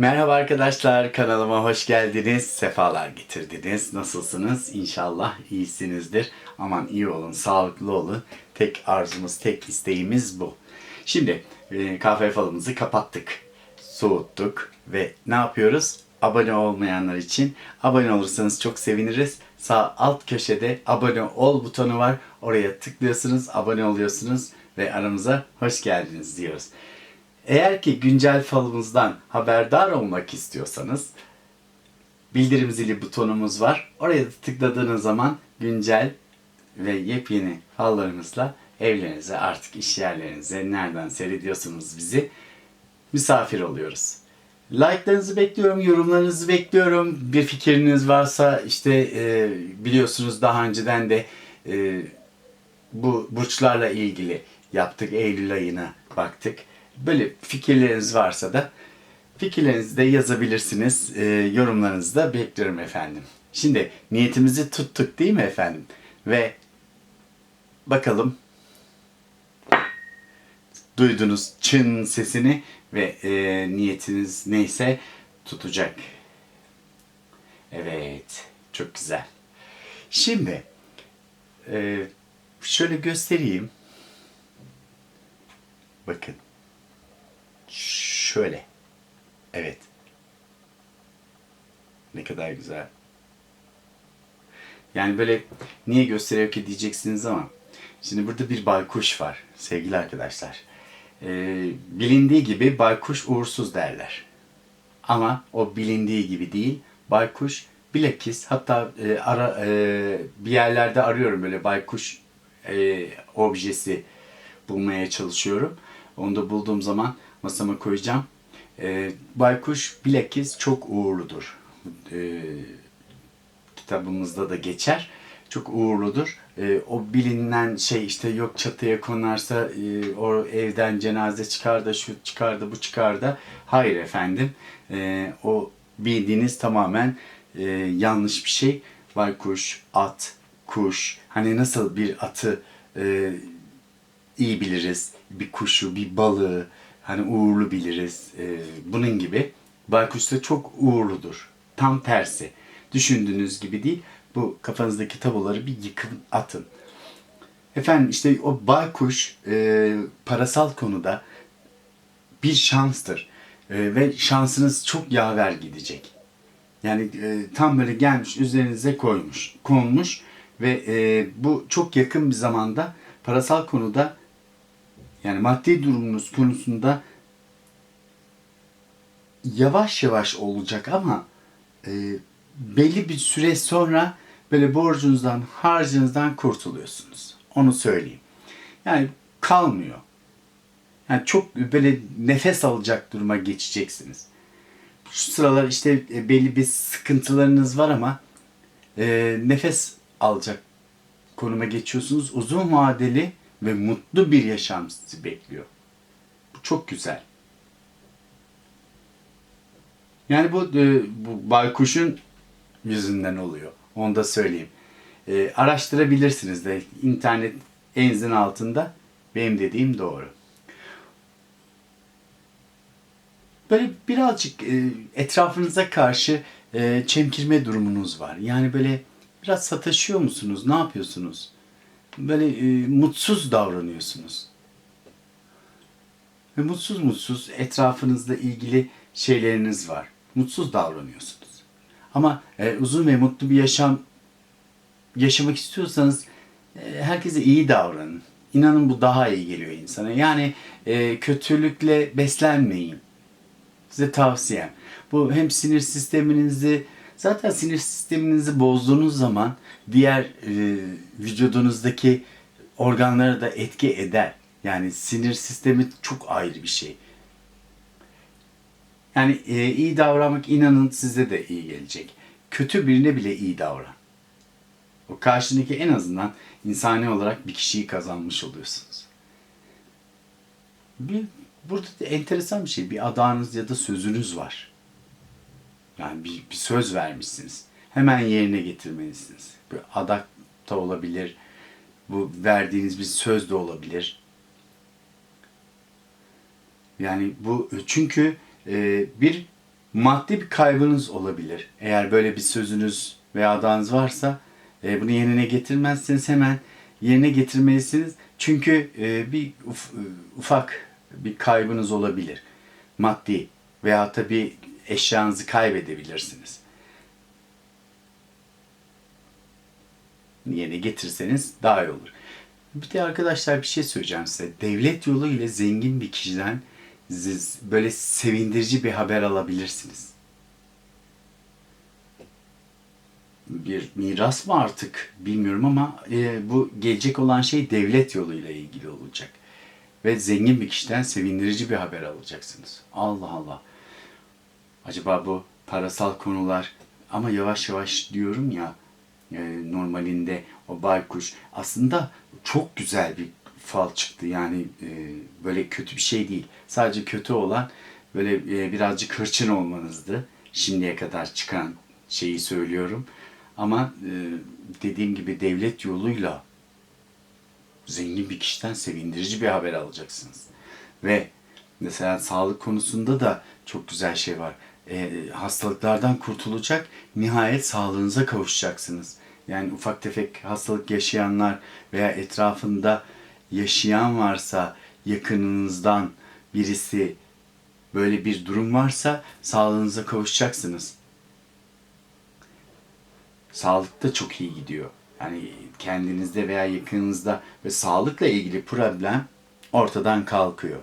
Merhaba arkadaşlar, kanalıma hoş geldiniz, sefalar getirdiniz. Nasılsınız? İnşallah iyisinizdir. Aman iyi olun, sağlıklı olun. Tek arzumuz, tek isteğimiz bu. Şimdi e, kahve falımızı kapattık, soğuttuk ve ne yapıyoruz? Abone olmayanlar için abone olursanız çok seviniriz. Sağ alt köşede abone ol butonu var. Oraya tıklıyorsunuz, abone oluyorsunuz ve aramıza hoş geldiniz diyoruz. Eğer ki güncel falımızdan haberdar olmak istiyorsanız bildirim zili butonumuz var. Oraya tıkladığınız zaman güncel ve yepyeni fallarımızla evlerinize artık iş yerlerinize nereden seyrediyorsunuz bizi misafir oluyoruz. Like'larınızı bekliyorum, yorumlarınızı bekliyorum. Bir fikriniz varsa işte e, biliyorsunuz daha önceden de e, bu burçlarla ilgili yaptık. Eylül ayına baktık. Böyle fikirleriniz varsa da fikirlerinizi de yazabilirsiniz. E, yorumlarınızı da bekliyorum efendim. Şimdi niyetimizi tuttuk değil mi efendim? Ve bakalım duydunuz çın sesini ve e, niyetiniz neyse tutacak. Evet, çok güzel. Şimdi e, şöyle göstereyim. Bakın. Şöyle. Evet. Ne kadar güzel. Yani böyle niye gösteriyor ki diyeceksiniz ama şimdi burada bir baykuş var sevgili arkadaşlar. Ee, bilindiği gibi baykuş uğursuz derler. Ama o bilindiği gibi değil. Baykuş bilakis hatta e, ara e, bir yerlerde arıyorum böyle baykuş e, objesi bulmaya çalışıyorum. Onu da bulduğum zaman masama koyacağım. E, baykuş bilakis çok uğurludur. E, kitabımızda da geçer. Çok uğurludur. E, o bilinen şey işte yok çatıya konarsa e, o evden cenaze çıkar da şu çıkar da bu çıkar da. Hayır efendim. E, o bildiğiniz tamamen e, yanlış bir şey. Baykuş, at, kuş. Hani nasıl bir atı e, iyi biliriz. Bir kuşu, bir balığı hani uğurlu biliriz. E, bunun gibi. Baykuş da çok uğurludur. Tam tersi. Düşündüğünüz gibi değil. Bu kafanızdaki tabuları bir yıkın atın. Efendim işte o baykuş e, parasal konuda bir şanstır. E, ve şansınız çok yaver gidecek. Yani e, tam böyle gelmiş üzerinize koymuş, konmuş ve e, bu çok yakın bir zamanda parasal konuda yani maddi durumunuz konusunda yavaş yavaş olacak ama e, belli bir süre sonra böyle borcunuzdan, harcınızdan kurtuluyorsunuz. Onu söyleyeyim. Yani kalmıyor. Yani çok böyle nefes alacak duruma geçeceksiniz. Şu sıralar işte e, belli bir sıkıntılarınız var ama e, nefes alacak konuma geçiyorsunuz. Uzun vadeli ve mutlu bir yaşam sizi bekliyor. Bu çok güzel. Yani bu, e, bu baykuşun yüzünden oluyor. Onu da söyleyeyim. E, araştırabilirsiniz de internet elinizin altında. Benim dediğim doğru. Böyle birazcık e, etrafınıza karşı e, çemkirme durumunuz var. Yani böyle biraz sataşıyor musunuz? Ne yapıyorsunuz? Böyle e, mutsuz davranıyorsunuz. Ve mutsuz mutsuz etrafınızla ilgili şeyleriniz var. Mutsuz davranıyorsunuz. Ama e, uzun ve mutlu bir yaşam yaşamak istiyorsanız e, herkese iyi davranın. İnanın bu daha iyi geliyor insana. Yani e, kötülükle beslenmeyin. Size tavsiyem. Bu hem sinir sisteminizi zaten sinir sisteminizi bozduğunuz zaman diğer e, vücudunuzdaki organlara da etki eder. Yani sinir sistemi çok ayrı bir şey. Yani e, iyi davranmak inanın size de iyi gelecek. Kötü birine bile iyi davran. O karşındaki en azından insani olarak bir kişiyi kazanmış oluyorsunuz. Bir, burada da enteresan bir şey. Bir adağınız ya da sözünüz var. Yani bir, bir söz vermişsiniz. Hemen yerine getirmelisiniz. Bir adak da olabilir. Bu verdiğiniz bir söz de olabilir. Yani bu çünkü e, bir maddi bir kaybınız olabilir. Eğer böyle bir sözünüz veya adanız varsa e, bunu yerine getirmezseniz hemen yerine getirmelisiniz. Çünkü e, bir uf- e, ufak bir kaybınız olabilir. Maddi veya tabii eşyanızı kaybedebilirsiniz. Yerine getirseniz daha iyi olur. Bir de arkadaşlar bir şey söyleyeceğim size. Devlet yolu ile zengin bir kişiden siz böyle sevindirici bir haber alabilirsiniz. Bir miras mı artık bilmiyorum ama e, bu gelecek olan şey devlet yoluyla ilgili olacak. Ve zengin bir kişiden sevindirici bir haber alacaksınız. Allah Allah. Acaba bu parasal konular ama yavaş yavaş diyorum ya e, normalinde o baykuş aslında çok güzel bir fal çıktı. Yani e, böyle kötü bir şey değil. Sadece kötü olan böyle e, birazcık hırçın olmanızdı. Şimdiye kadar çıkan şeyi söylüyorum. Ama e, dediğim gibi devlet yoluyla zengin bir kişiden sevindirici bir haber alacaksınız. Ve mesela sağlık konusunda da çok güzel şey var. E, hastalıklardan kurtulacak, nihayet sağlığınıza kavuşacaksınız. Yani ufak tefek hastalık yaşayanlar veya etrafında yaşayan varsa yakınınızdan birisi böyle bir durum varsa sağlığınıza kavuşacaksınız. Sağlık da çok iyi gidiyor. Yani kendinizde veya yakınınızda ve sağlıkla ilgili problem ortadan kalkıyor.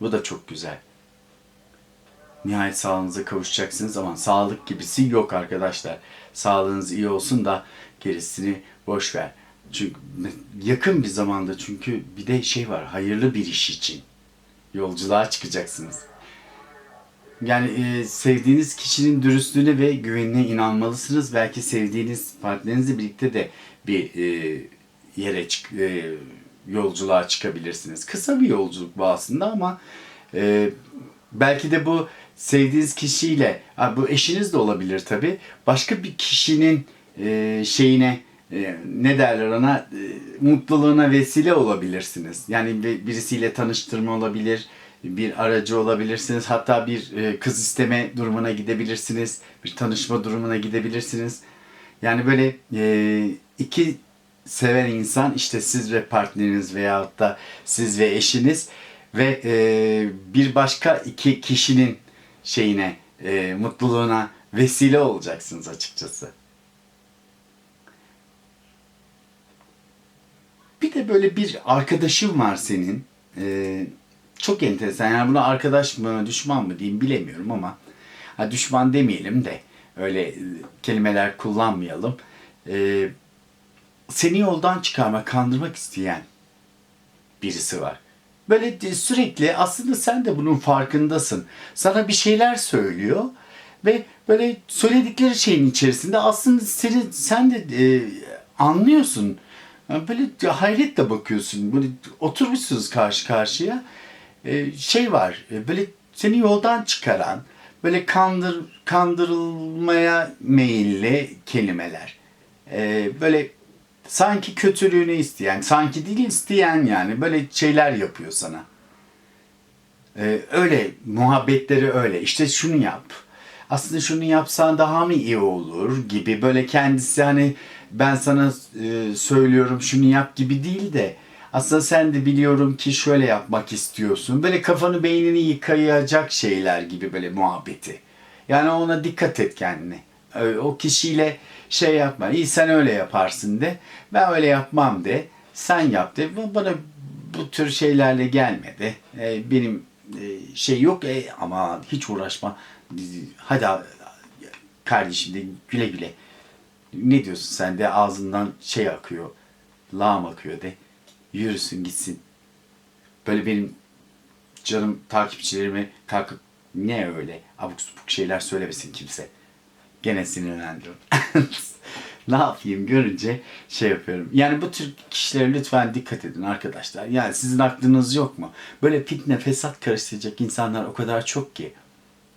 Bu da çok güzel. Nihayet sağlığınıza kavuşacaksınız ama sağlık gibisi yok arkadaşlar. Sağlığınız iyi olsun da gerisini boş ver. Çünkü yakın bir zamanda çünkü bir de şey var hayırlı bir iş için yolculuğa çıkacaksınız. Yani e, sevdiğiniz kişinin dürüstlüğüne ve güvenine inanmalısınız. Belki sevdiğiniz partnerinizle birlikte de bir e, yere çık, e, yolculuğa çıkabilirsiniz. Kısa bir yolculuk bu aslında ama e, belki de bu sevdiğiniz kişiyle, bu eşiniz de olabilir tabi. Başka bir kişinin e, şeyine e, ne derler ona e, mutluluğuna vesile olabilirsiniz. Yani bir- birisiyle tanıştırma olabilir, bir aracı olabilirsiniz. Hatta bir kız isteme durumuna gidebilirsiniz, bir tanışma durumuna gidebilirsiniz. Yani böyle iki seven insan işte siz ve partneriniz veyahut da siz ve eşiniz ve bir başka iki kişinin şeyine e, mutluluğuna vesile olacaksınız açıkçası. Bir de böyle bir arkadaşın var senin. Ee, çok enteresan. Yani buna arkadaş mı, düşman mı diyeyim bilemiyorum ama ha, düşman demeyelim de öyle e, kelimeler kullanmayalım. Ee, seni yoldan çıkarmak, kandırmak isteyen birisi var. Böyle sürekli aslında sen de bunun farkındasın. Sana bir şeyler söylüyor ve böyle söyledikleri şeyin içerisinde aslında seni, sen de e, anlıyorsun. Yani Böyle hayretle bakıyorsun. Böyle oturmuşsunuz karşı karşıya. E, şey var. e, böyle seni yoldan çıkaran, böyle kandır kandırılmaya meyilli kelimeler. E, böyle sanki kötülüğünü isteyen, sanki değil isteyen yani böyle şeyler yapıyor sana. Ee, öyle muhabbetleri öyle. İşte şunu yap. Aslında şunu yapsan daha mı iyi olur gibi böyle kendisi hani ben sana e, söylüyorum şunu yap gibi değil de aslında sen de biliyorum ki şöyle yapmak istiyorsun. Böyle kafanı beynini yıkayacak şeyler gibi böyle muhabbeti. Yani ona dikkat et kendine. O kişiyle şey yapma. İyi sen öyle yaparsın de. Ben öyle yapmam de. Sen yap de. Bana bu tür şeylerle gelme de. E, benim e, şey yok e, ama hiç uğraşma. Hadi kardeşim de güle güle. Ne diyorsun sen de ağzından şey akıyor. Lağım akıyor de. Yürüsün gitsin. Böyle benim canım takipçilerime kalkıp ne öyle abuk subuk şeyler söylemesin kimse. Gene sinirlendim. ne yapayım görünce şey yapıyorum. Yani bu tür kişilere lütfen dikkat edin arkadaşlar. Yani sizin aklınız yok mu? Böyle fitne, fesat karıştıracak insanlar o kadar çok ki.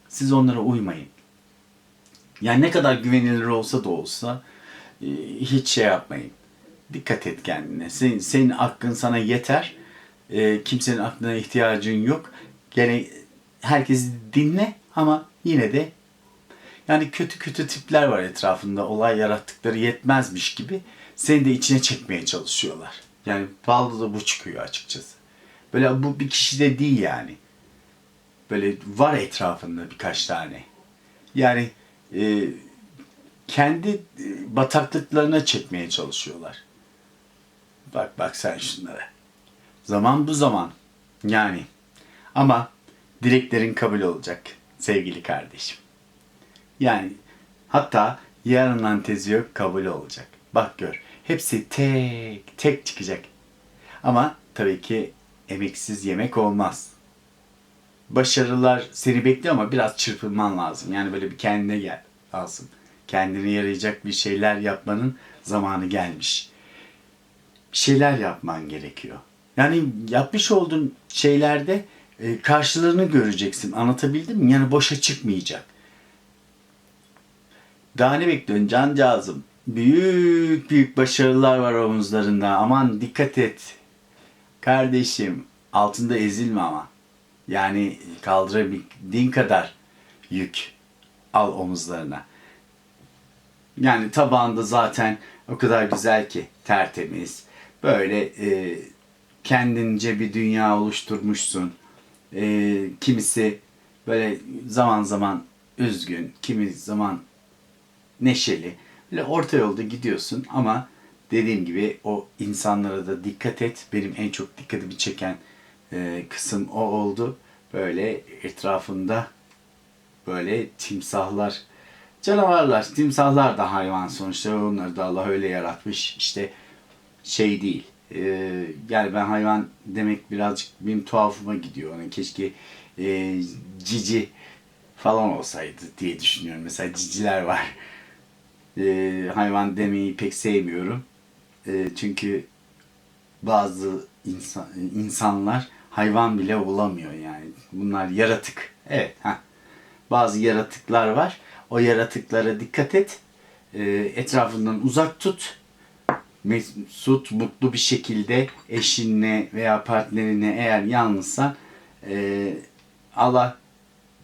Siz onlara uymayın. Yani ne kadar güvenilir olsa da olsa e, hiç şey yapmayın. Dikkat et kendine. Senin, senin aklın sana yeter. E, kimsenin aklına ihtiyacın yok. Gene herkesi dinle ama yine de Yani kötü kötü tipler var etrafında olay yarattıkları yetmezmiş gibi seni de içine çekmeye çalışıyorlar. Yani balda da bu çıkıyor açıkçası. Böyle bu bir kişi de değil yani. Böyle var etrafında birkaç tane. Yani e, kendi e, bataklıklarına çekmeye çalışıyorlar. Bak bak sen şunlara. Zaman bu zaman. Yani. Ama dileklerin kabul olacak sevgili kardeşim. Yani hatta yarından tezi yok kabul olacak. Bak gör. Hepsi tek tek çıkacak. Ama tabii ki emeksiz yemek olmaz. Başarılar seni bekliyor ama biraz çırpınman lazım. Yani böyle bir kendine gel lazım. Kendine yarayacak bir şeyler yapmanın zamanı gelmiş. Bir şeyler yapman gerekiyor. Yani yapmış olduğun şeylerde e, karşılığını göreceksin. Anlatabildim mi? Yani boşa çıkmayacak. Daha ne bekliyorsun cancağızım? Büyük büyük başarılar var omuzlarında. Aman dikkat et. Kardeşim altında ezilme ama. Yani kaldırabildiğin kadar yük al omuzlarına. Yani tabağında zaten o kadar güzel ki tertemiz. Böyle e, kendince bir dünya oluşturmuşsun. E, kimisi böyle zaman zaman üzgün, kimi zaman neşeli. Böyle orta yolda gidiyorsun ama dediğim gibi o insanlara da dikkat et. Benim en çok dikkatimi çeken e, kısım o oldu. Böyle etrafında böyle timsahlar, canavarlar, timsahlar da hayvan sonuçta. Onları da Allah öyle yaratmış. İşte şey değil. E, yani ben hayvan demek birazcık benim tuhafıma gidiyor. Yani keşke e, cici falan olsaydı diye düşünüyorum. Mesela ciciler var. E, hayvan demeyi pek sevmiyorum. E, çünkü bazı insan, insanlar hayvan bile olamıyor yani. Bunlar yaratık. Evet. Heh. Bazı yaratıklar var. O yaratıklara dikkat et. E, etrafından uzak tut. Mesut, mutlu bir şekilde eşinle veya partnerine eğer yalnızsan e, Allah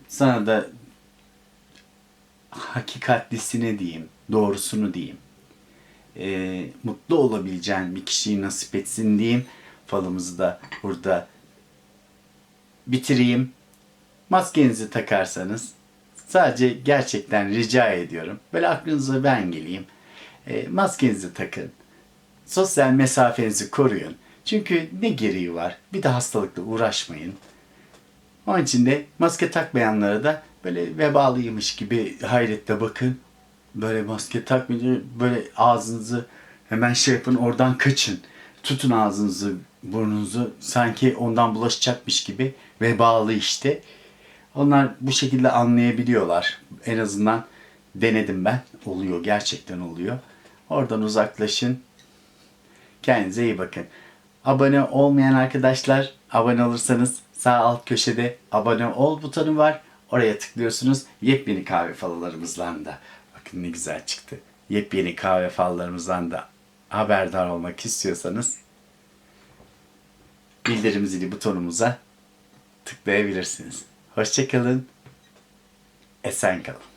sana da hakikatlisini diyeyim, doğrusunu diyeyim. E, mutlu olabileceğin bir kişiyi nasip etsin diyeyim. Falımızı da burada bitireyim. Maskenizi takarsanız sadece gerçekten rica ediyorum. Böyle aklınıza ben geleyim. E, maskenizi takın. Sosyal mesafenizi koruyun. Çünkü ne gereği var? Bir de hastalıkla uğraşmayın. Onun için de maske takmayanlara da böyle vebalıymış gibi hayretle bakın. Böyle maske takmayınca böyle ağzınızı hemen şey yapın oradan kaçın. Tutun ağzınızı burnunuzu sanki ondan bulaşacakmış gibi vebalı işte. Onlar bu şekilde anlayabiliyorlar. En azından denedim ben. Oluyor gerçekten oluyor. Oradan uzaklaşın. Kendinize iyi bakın. Abone olmayan arkadaşlar abone olursanız sağ alt köşede abone ol butonu var. Oraya tıklıyorsunuz. Yepyeni kahve falalarımızdan da ne güzel çıktı. Yepyeni kahve fallarımızdan da haberdar olmak istiyorsanız bildirim zili butonumuza tıklayabilirsiniz. Hoşçakalın. Esen kalın.